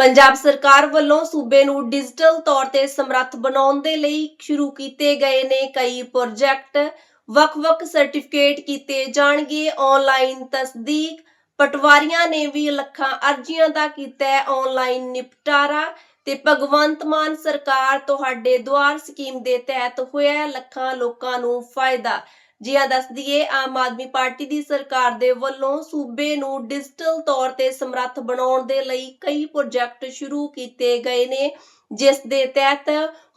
ਪੰਜਾਬ ਸਰਕਾਰ ਵੱਲੋਂ ਸੂਬੇ ਨੂੰ ਡਿਜੀਟਲ ਤੌਰ ਤੇ ਸਮਰੱਥ ਬਣਾਉਣ ਦੇ ਲਈ ਸ਼ੁਰੂ ਕੀਤੇ ਗਏ ਨੇ ਕਈ ਪ੍ਰੋਜੈਕਟ। ਵੱਖ-ਵੱਖ ਸਰਟੀਫਿਕੇਟ ਕੀਤੇ ਜਾਣਗੇ। ਆਨਲਾਈਨ ਤਸਦੀਕ। ਪਟਵਾਰੀਆਂ ਨੇ ਵੀ ਲੱਖਾਂ ਅਰਜ਼ੀਆਂ ਦਾ ਕੀਤਾ ਹੈ ਆਨਲਾਈਨ ਨਿਪਟਾਰਾ ਤੇ ਭਗਵੰਤ ਮਾਨ ਸਰਕਾਰ ਤੁਹਾਡੇ ਦੁਆਰ ਸਕੀਮ ਦੇ ਤਹਿਤ ਹੋਇਆ ਲੱਖਾਂ ਲੋਕਾਂ ਨੂੰ ਫਾਇਦਾ। ਜੀ ਆ ਦੱਸ ਦਈਏ, ਆਮ ਆਦਮੀ ਪਾਰਟੀ ਦੀ ਸਰਕਾਰ ਦੇ ਵੱਲੋਂ ਸੂਬੇ ਨੂੰ ਡਿਜੀਟਲ ਤੌਰ ਤੇ ਸਮਰੱਥ ਬਣਾਉਣ ਦੇ ਲਈ ਕਈ ਪ੍ਰੋਜੈਕਟ ਸ਼ੁਰੂ ਕੀਤੇ ਗਏ ਨੇ, ਜਿਸ ਦੇ ਤਹਿਤ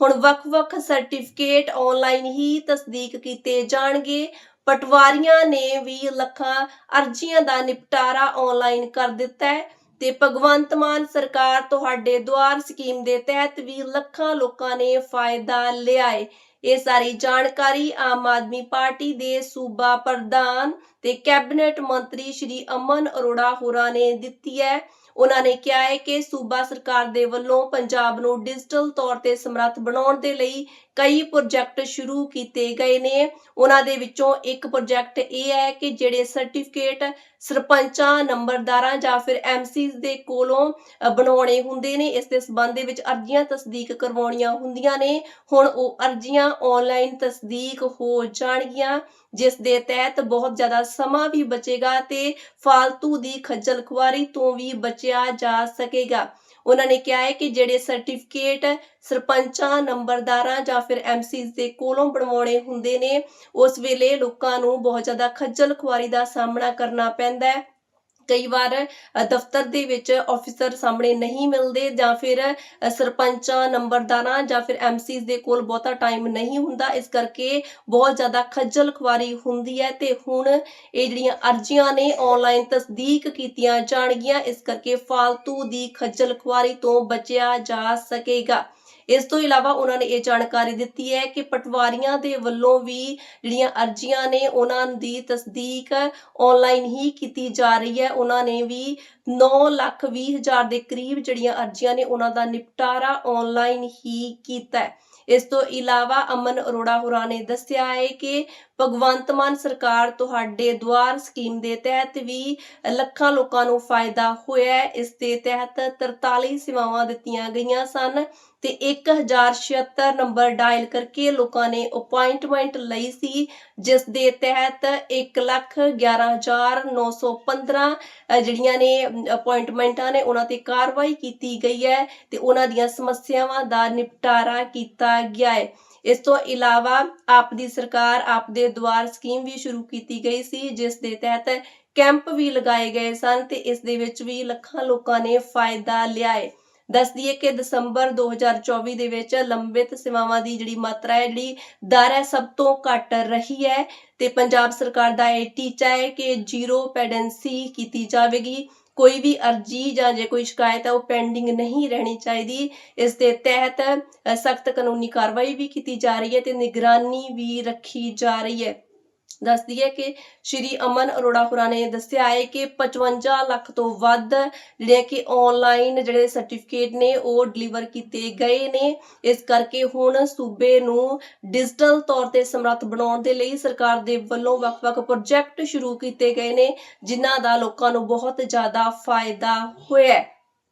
ਹੁਣ ਵੱਖ-ਵੱਖ ਸਰਟੀਫਿਕੇਟ ਆਨਲਾਈਨ ਹੀ ਤਸਦੀਕ ਕੀਤੇ ਜਾਣਗੇ। ਪਟਵਾਰੀਆਂ ਨੇ ਵੀ ਲੱਖਾਂ ਅਰਜ਼ੀਆਂ ਦਾ ਨਿਪਟਾਰਾ ਆਨਲਾਈਨ ਕਰ ਦਿੱਤਾ ਹੈ ਤੇ ਭਗਵੰਤ ਮਾਨ ਸਰਕਾਰ ਤੁਹਾਡੇ ਦੁਆਰ ਸਕੀਮ ਦੇ ਤਹਿਤ ਵੀ ਲੱਖਾਂ ਲੋਕਾਂ ਨੇ ਫਾਇਦਾ ਲਿਆ ਹੈ। ਇਹ ਸਾਰੀ ਜਾਣਕਾਰੀ ਆਮ ਆਦਮੀ ਪਾਰਟੀ ਦੇ ਸੂਬਾ ਪ੍ਰਧਾਨ ਤੇ ਕੈਬਨਿਟ ਮੰਤਰੀ ਸ਼੍ਰੀ ਅਮਨ ਅਰੋੜਾ ਹੋਰਾਂ ਨੇ ਦਿੱਤੀ ਹੈ। ਉਹਨਾਂ ਨੇ ਕਿਹਾ ਹੈ ਕਿ ਸੂਬਾ ਸਰਕਾਰ ਦੇ ਵੱਲੋਂ ਪੰਜਾਬ ਨੂੰ ਡਿਜੀਟਲ ਤੌਰ ਤੇ ਸਮਰੱਥ ਬਣਾਉਣ ਦੇ ਲਈ ਕਈ ਪ੍ਰੋਜੈਕਟ ਸ਼ੁਰੂ ਕੀਤੇ ਗਏ ਨੇ। ਉਹਨਾਂ ਦੇ ਵਿੱਚੋਂ ਇੱਕ ਪ੍ਰੋਜੈਕਟ ਇਹ ਹੈ ਕਿ ਜਿਹੜੇ ਸਰਟੀਫਿਕੇਟ ਸਰਪੰਚਾਂ, ਨੰਬਰਦਾਰਾਂ ਜਾਂ ਫਿਰ ਐਮਸੀਜ਼ ਦੇ ਕੋਲੋਂ ਬਣਾਉਣੇ ਹੁੰਦੇ ਨੇ, ਇਸ ਦੇ ਸਬੰਧ ਦੇ ਵਿੱਚ ਅਰਜ਼ੀਆਂ ਤਸਦੀਕ ਕਰਵਾਉਣੀਆਂ ਹੁੰਦੀਆਂ ਨੇ। ਹੁਣ ਉਹ ਅਰਜ਼ੀਆਂ ਆਨਲਾਈਨ ਤਸਦੀਕ ਹੋ ਜਾਣਗੀਆਂ, ਜਿਸ ਦੇ ਤਹਿਤ ਬਹੁਤ ਜ਼ਿਆਦਾ ਸਮਾਂ ਵੀ ਬਚੇਗਾ ਤੇ ਫਾਲਤੂ ਦੀ ਖੱਜਲ ਖੁਆਰੀ ਤੋਂ ਵੀ ਬਚਿਆ ਜਾ ਸਕੇਗਾ। ਉਹਨਾਂ ਨੇ ਕਿਹਾ ਹੈ ਕਿ ਜਿਹੜੇ ਸਰਟੀਫਿਕੇਟ ਸਰਪੰਚਾਂ, ਨੰਬਰਦਾਰਾਂ ਜਾਂ ਫਿਰ ਐਮਸੀਜ਼ ਦੇ ਕੋਲੋਂ ਬਣਵਾਉਣੇ ਹੁੰਦੇ ਨੇ, ਉਸ ਵੇਲੇ ਲੋਕਾਂ ਨੂੰ ਬਹੁਤ ਜ਼ਿਆਦਾ ਖੱਜਲ ਖੁਆਰੀ ਦਾ ਸਾਹਮਣਾ ਕਰਨਾ ਪੈਂਦਾ ਹੈ। ਕਈ ਵਾਰ ਦਫ਼ਤਰ ਦੇ ਵਿੱਚ ਆਫੀਸਰ ਸਾਹਮਣੇ ਨਹੀਂ ਮਿਲਦੇ ਜਾਂ ਫਿਰ ਸਰਪੰਚਾਂ, ਨੰਬਰਦਾਰਾਂ ਜਾਂ ਫਿਰ ਐਮਸੀਜ਼ ਦੇ ਕੋਲ ਬਹੁਤਾ ਟਾਈਮ ਨਹੀਂ ਹੁੰਦਾ। ਇਸ ਕਰਕੇ ਬਹੁਤ ਜ਼ਿਆਦਾ ਖੱਜਲ ਖੁਆਰੀ ਹੁੰਦੀ ਹੈ ਤੇ ਹੁਣ ਇਹ ਜਿਹੜੀਆਂ ਅਰਜ਼ੀਆਂ ਨੇ ਆਨਲਾਈਨ ਤਸਦੀਕ ਕੀਤੀਆਂ ਜਾਣਗੀਆਂ, ਇਸ ਕਰਕੇ ਫਾਲਤੂ ਦੀ ਖੱਜਲ ਖੁਆਰੀ ਤੋਂ ਬਚਿਆ ਜਾ ਸਕੇਗਾ। ਇਸ ਤੋਂ ਇਲਾਵਾ ਉਹਨਾਂ ਨੇ ਇਹ ਜਾਣਕਾਰੀ ਦਿੱਤੀ ਹੈ ਕਿ ਪਟਵਾਰੀਆਂ ਦੇ ਵੱਲੋਂ ਵੀ ਜਿਹੜੀਆਂ ਅਰਜ਼ੀਆਂ ਨੇ ਉਹਨਾਂ ਦੀ ਤਸਦੀਕ ਆਨਲਾਈਨ ਹੀ ਕੀਤੀ ਜਾ ਰਹੀ ਹੈ। ਉਹਨਾਂ ਨੇ ਵੀ 9 ਲੱਖ 20 ਹਜ਼ਾਰ ਦੇ ਕਰੀਬ ਜਿਹੜੀਆਂ ਅਰਜ਼ੀਆਂ ਨੇ ਉਹਨਾਂ ਦਾ ਨਿਪਟਾਰਾ ਆਨਲਾਈਨ ਹੀ ਕੀਤਾ ਹੈ। ਇਸ ਤੋਂ ਇਲਾਵਾ ਅਮਨ ਅਰੋੜਾ ਹੋਰਾਂ ਨੇ ਦੱਸਿਆ ਹੈ ਕਿ ਭਗਵੰਤ ਮਾਨ ਸਰਕਾਰ ਤੁਹਾਡੇ ਦੁਆਰ ਸਕੀਮ ਦੇ ਤਹਿਤ ਵੀ ਲੱਖਾਂ ਲੋਕਾਂ ਨੂੰ ਫਾਇਦਾ ਹੋਇਆ ਹੈ। ਇਸ ਦੇ ਤਹਿਤ 43 ਸੇਵਾਵਾਂ ਦਿੱਤੀਆਂ ਗਈਆਂ ਸਨ ਤੇ 1076 ਨੰਬਰ ਡਾਇਲ ਕਰਕੇ ਲੋਕਾਂ ਨੇ ਅਪਾਇੰਟਮੈਂਟ ਲਈ ਸੀ ਜਿਸ ਦੇ ਤਹਿਤ 111915 ਅ, ਜਿਹੜੀਆਂ ਨੇ ਅਪਾਇੰਟਮੈਂਟਾਂ ਨੇ ਉਹਨਾਂ ਤੇ ਕਾਰਵਾਈ ਕੀਤੀ ਗਈ ਹੈ ਤੇ ਉਹਨਾਂ ਦੀਆਂ ਸਮੱਸਿਆਵਾਂ ਦਾ ਨਿਪਟਾਰਾ ਕੀਤਾ ਗਿਆ ਹੈ। ਇਸ ਤੋਂ ਇਲਾਵਾ ਆਪ ਦੀ ਸਰਕਾਰ ਆਪ ਦੇ ਦੁਆਰ ਸਕੀਮ ਵੀ ਸ਼ੁਰੂ ਕੀਤੀ ਗਈ ਸੀ, ਜਿਸ ਦੇ ਤਹਿਤ ਕੈਂਪ ਵੀ ਲਗਾਏ ਗਏ ਸਨ ਤੇ ਇਸ ਦੇ ਵਿੱਚ ਵੀ ਲੱਖਾਂ ਲੋਕਾਂ ਨੇ ਫਾਇਦਾ ਲਿਆ ਹੈ। ਦੱਸ ਦਈਏ ਕਿ ਦਸੰਬਰ 2024 ਦੇ ਵਿੱਚ ਲੰਬਿਤ ਸੇਵਾਵਾਂ ਦੀ ਜਿਹੜੀ ਮਾਤਰਾ ਹੈ, ਜਿਹੜੀ ਦਰ ਹੈ, ਸਭ ਤੋਂ ਘੱਟ ਰਹੀ ਹੈ ਤੇ ਪੰਜਾਬ ਸਰਕਾਰ ਦਾ ਇਹ ਟੀਚਾ ਹੈ ਕਿ ਜ਼ੀਰੋ ਪੈਡੈਂਸੀ ਕੀਤੀ ਜਾਵੇਗੀ। ਕੋਈ ਵੀ ਅਰਜੀ ਜਾਂ ਜੇ ਕੋਈ ਸ਼ਿਕਾਇਤ ਹੈ, ਉਹ ਪੈਂਡਿੰਗ ਨਹੀਂ ਰਹਿਣੀ ਚਾਹੀਦੀ। ਇਸ ਦੇ ਤਹਿਤ ਸਖਤ ਕਾਨੂੰਨੀ ਕਾਰਵਾਈ ਵੀ ਕੀਤੀ ਜਾ ਰਹੀ ਹੈ ਤੇ ਨਿਗਰਾਨੀ ਵੀ ਰੱਖੀ ਜਾ ਰਹੀ ਹੈ। ਦੱਸ ਦਈਏ ਕਿ ਸ਼੍ਰੀ ਅਮਨ ਅਰੋੜਾ ਹੋਰਾਂ ਨੇ ਦੱਸਿਆ ਹੈ ਕਿ 55 ਲੱਖ ਤੋਂ ਵੱਧ ਜਿਹੜੇ ਕਿ ਆਨਲਾਈਨ ਜਿਹੜੇ ਸਰਟੀਫਿਕੇਟ ਨੇ ਉਹ ਡਿਲੀਵਰ ਕੀਤੇ ਗਏ ਨੇ। ਇਸ ਕਰਕੇ ਹੁਣ ਸੂਬੇ ਨੂੰ ਡਿਜੀਟਲ ਤੌਰ ਤੇ ਸਮਰੱਥ ਬਣਾਉਣ ਦੇ ਲਈ ਸਰਕਾਰ ਦੇ ਵੱਲੋਂ ਵੱਖ-ਵੱਖ ਪ੍ਰੋਜੈਕਟ ਸ਼ੁਰੂ ਕੀਤੇ ਗਏ ਨੇ, ਜਿਨ੍ਹਾਂ ਦਾ ਲੋਕਾਂ ਨੂੰ ਬਹੁਤ ਜ਼ਿਆਦਾ ਫਾਇਦਾ ਹੋਇਆ